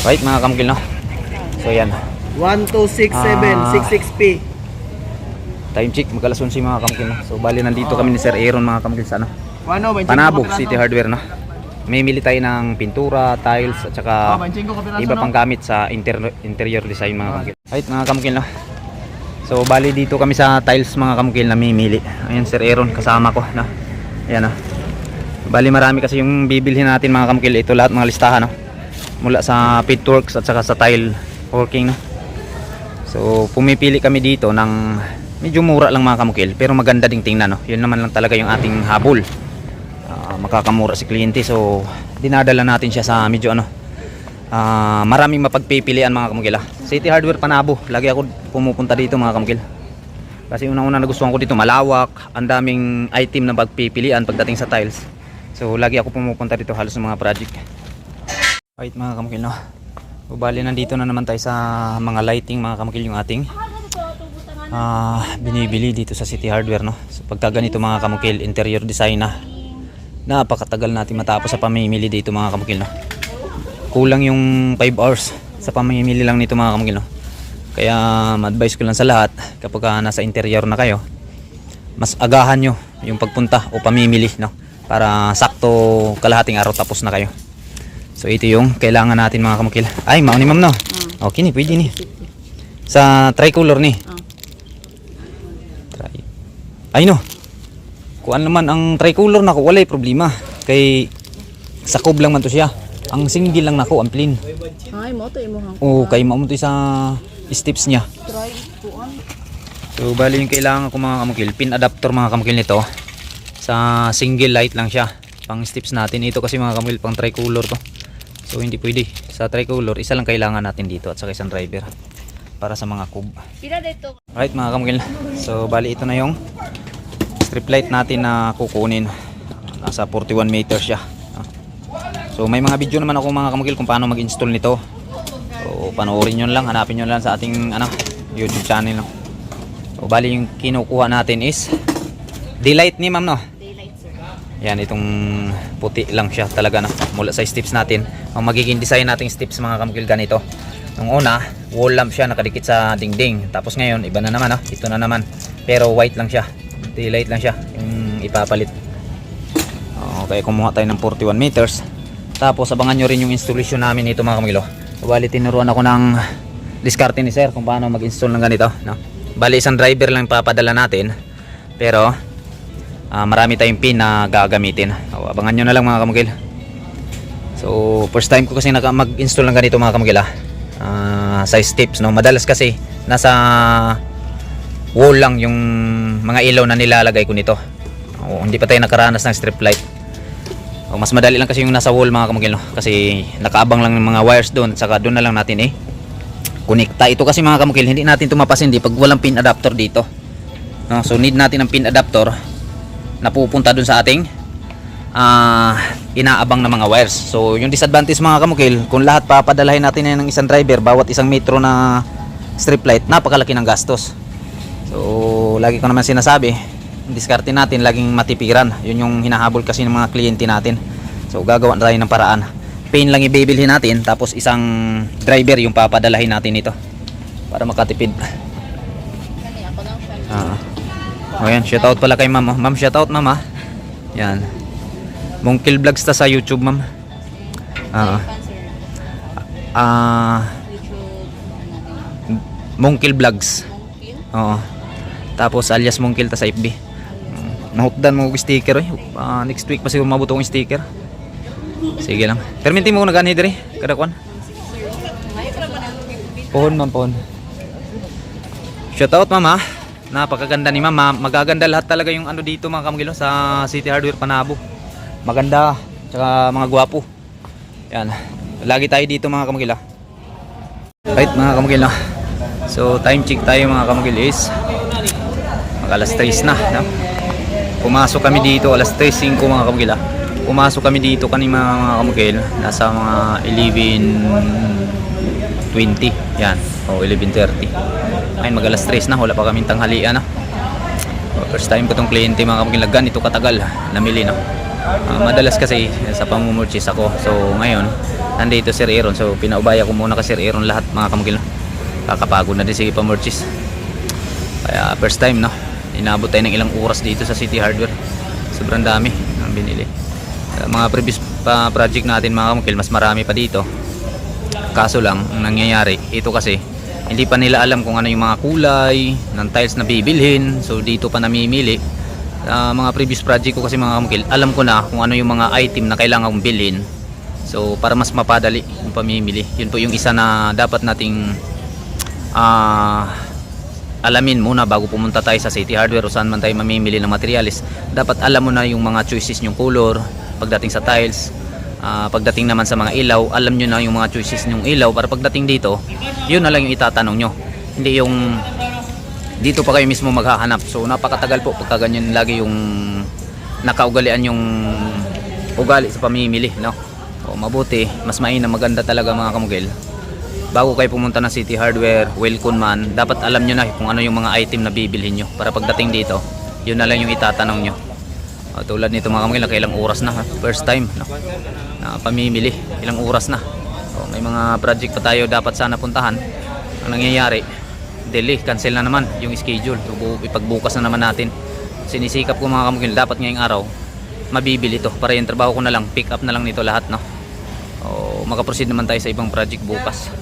Right mga kamukil no. So yan. 1267, Ah. 66p. Time check magkalas 11 mga kamukil no. So bali nandito kami ni Sir Aaron mga kamukil sa ano. Ano, 25 Panabog kapiraso. City Hardware no. May mili tayo ng pintura, tiles at saka 25 kapiraso, iba pang gamit sa inter- interior design mga kamukil. Right mga kamukil no. So bali dito kami sa tiles mga kamukil na mimili. Ayan Sir Aaron kasama ko no. Ayan no. Bali marami kasi yung bibilhin natin mga kamukil. Ito lahat mga listahan no. Mula sa pitworks at saka sa tile working no. So pumipili kami dito ng medyo mura lang mga kamukil pero maganda ding tingnan no. Yun naman lang talaga yung ating habol. Ah, makakamura si kliyente so dinadala natin siya sa medyo ano ah, maraming mapagpipilian mga kamukil ah. City Hardware Panabo. Lagi ako pumupunta dito mga kamukil. Kasi unang-una nagustuhan ko dito malawak, ang daming item na pagpipilian pagdating sa tiles. So lagi ako pumupunta dito halos sa mga project. Right mga kamukil no. Bali nandito na naman tayo sa mga lighting mga kamukil yung ating ah binibili dito sa City Hardware no. So pagka ganito mga kamukil interior design na napakatagal natin matapos sa pamimili dito mga kamukil no. Kulang yung 5 hours sa pamimili lang nito mga kamukil no. Kaya ma-advise ko lang sa lahat kapag ah, nasa interior na kayo mas agahan nyo yung pagpunta o pamimili no para sakto kalahating araw tapos na kayo. So ito yung kailangan natin mga kamukil. Ay, mauni ma'am no. Okay ni, pwede ni. Sa tricolor ni. Tri. Ay no. Kuan naman ang tricolor nako walay problema. Kay sakob lang man to siya. Ang single lang nako ang plain. Ay, mo to imo hang. Oo, kay mao mo to sa steps niya. Try kuan. So bali yung kailangan ko mga kamukil, pin adapter mga kamukil nito. Sa single light lang siya. Pang steps natin. Ito kasi mga kamukil pang tricolor to. So hindi pwede. Sa tricolor, isa lang kailangan natin dito at saka isang driver para sa mga cube. Pila dito? Right mga kamukil. So bali ito na yung strip light natin na kukunin. Nasa 41 meters siya. So may mga video naman ako mga kamukil kung paano mag-install nito. So panoorin nyo lang, hanapin nyo lang sa ating ano, YouTube channel. No? So bali yung kinukuha natin is daylight ni ma'am no. Yan itong puti lang siya talaga na mula sa steps natin. Ang magiging design nating steps mga kamukil ganito. Nung una, wall lamp siya nakadikit sa dingding. Tapos ngayon, iba na naman ah. Ito na naman. Pero white lang siya. Daylight lang siya yung ipapalit. Okay, kumuha tayo ng 41 meters. Tapos abangan nyo rin yung installation namin nito mga kamilo. Bali tinuruan ako ng diskarte ni sir kung paano mag-install ng ganito. No? Bali isang driver lang papadala natin. Pero ah, marami tayong pin na gagamitin. O, abangan nyo na lang mga kamukil. So first time ko kasi naka mag-install ng ganito mga kamukil ah. Ah, sa steps no. Madalas kasi nasa wall lang yung mga ilaw na nilalagay ko nito. O, hindi pa tayo nakaranas ng strip light. O, mas madali lang kasi yung nasa wall mga kamukil no. Kasi nakaabang lang ng mga wires doon saka doon na lang natin eh konekta. Ito kasi mga kamukil, hindi natin ito mapasindi pag walang pin adapter dito. No, so need natin ng pin adapter na pupunta dun sa ating ah, inaabang na mga wires. So yung disadvantage mga kamukil, kung lahat papadalahin natin ng isang driver bawat isang metro na strip light, napakalaki ng gastos. So lagi ko naman sinasabi, diskarte natin laging matipiran. Yun yung hinahabol kasi ng mga kliyente natin. So gagawa tayo ng paraan. Pain lang ibibilhin natin tapos isang driver yung papadalahin natin ito para makatipid. Kani ako lang Ah. Oh, yan. Shoutout pala kay ma'am. Ma'am, shoutout ma'am ah. Yan. Mungkil vlogs ta sa YouTube ma'am. Ah. Sir. Ah, din. Mungkil vlogs. Oo. Tapos alias Mungkil ta sa FB. Nahukdan mo og sticker eh. Ah, next week pa siguro mabuto kong sticker. Sige lang. Perminti mo na gani diri. Kada kwan. Pohon ma'am, pohon. Shoutout ma'am ha. Napakaganda ni ma'am. Magaganda lahat talaga yung ano dito mga kamagilo sa City Hardware Panabo. Maganda. Tsaka mga gwapo. Yan. Lagi tayo dito mga kamagilo. Right mga kamagilo. So time check tayo mga kamagilo is mag alas 3 na. No? Pumasok kami dito alas 3.05 mga kamagilo. Pumasok kami dito kanina mga kamagil. Nasa mga 11.20. Yan. O 11.30. Ayun mag alas 3 na. Wala pa kaming tanghalian na. So, First time ko tong kliyente mga kamagilagan ito katagal namili no. Ah, madalas kasi sa pamumurchase ako. So ngayon nandito Sir Aaron. So pinaubaya ko muna kay Sir Aaron lahat mga kamukil. No? Kakapagod na din sige pa merches. Kaya first time no. Inabot tayo ng ilang oras dito sa City Hardware. Sobrang dami ang binili. Kaya mga previous pa project natin mga kamukil, mas marami pa dito. Kaso lang, ang nangyayari, ito kasi, hindi pa nila alam kung ano yung mga kulay ng tiles na bibilhin. So dito pa namimili. Ah, mga previous project ko kasi mga kamukil, alam ko na kung ano yung mga item na kailangan kong bilhin. So para mas mapadali yung pamimili. Yun po yung isa na dapat nating ah alamin muna bago pumunta tayo sa City Hardware o saan man tayo mamimili ng materials. Dapat alam mo na yung mga choices yung color pagdating sa tiles. Ah, pagdating naman sa mga ilaw, alam nyo na yung mga choices yung ilaw para pagdating dito, yun na lang yung itatanong nyo. Hindi yung dito pa kayo mismo maghahanap. So napakatagal po pagka ganyan lagi yung nakaugalian yung ugali sa pamimili, no? O mabuti, mas mainam maganda talaga mga kamugil. Bago kayo pumunta ng City Hardware, Wilcon man, dapat alam nyo na kung ano yung mga item na bibilhin nyo para pagdating dito, yun na lang yung itatanong nyo. O, tulad nito mga kamugil, ilang oras na ha? First time, no? Na pamimili, ilang oras na. O, may mga project pa tayo dapat sana puntahan. Ang nangyayari, delay, cancel na naman yung schedule. So, bu- ipagbukas na naman natin. Sinisikap ko mga kamugil, dapat ngayong araw, mabibili to para yung trabaho ko na lang, pick up na lang nito lahat, no? O, makaproceed naman tayo sa ibang project bukas.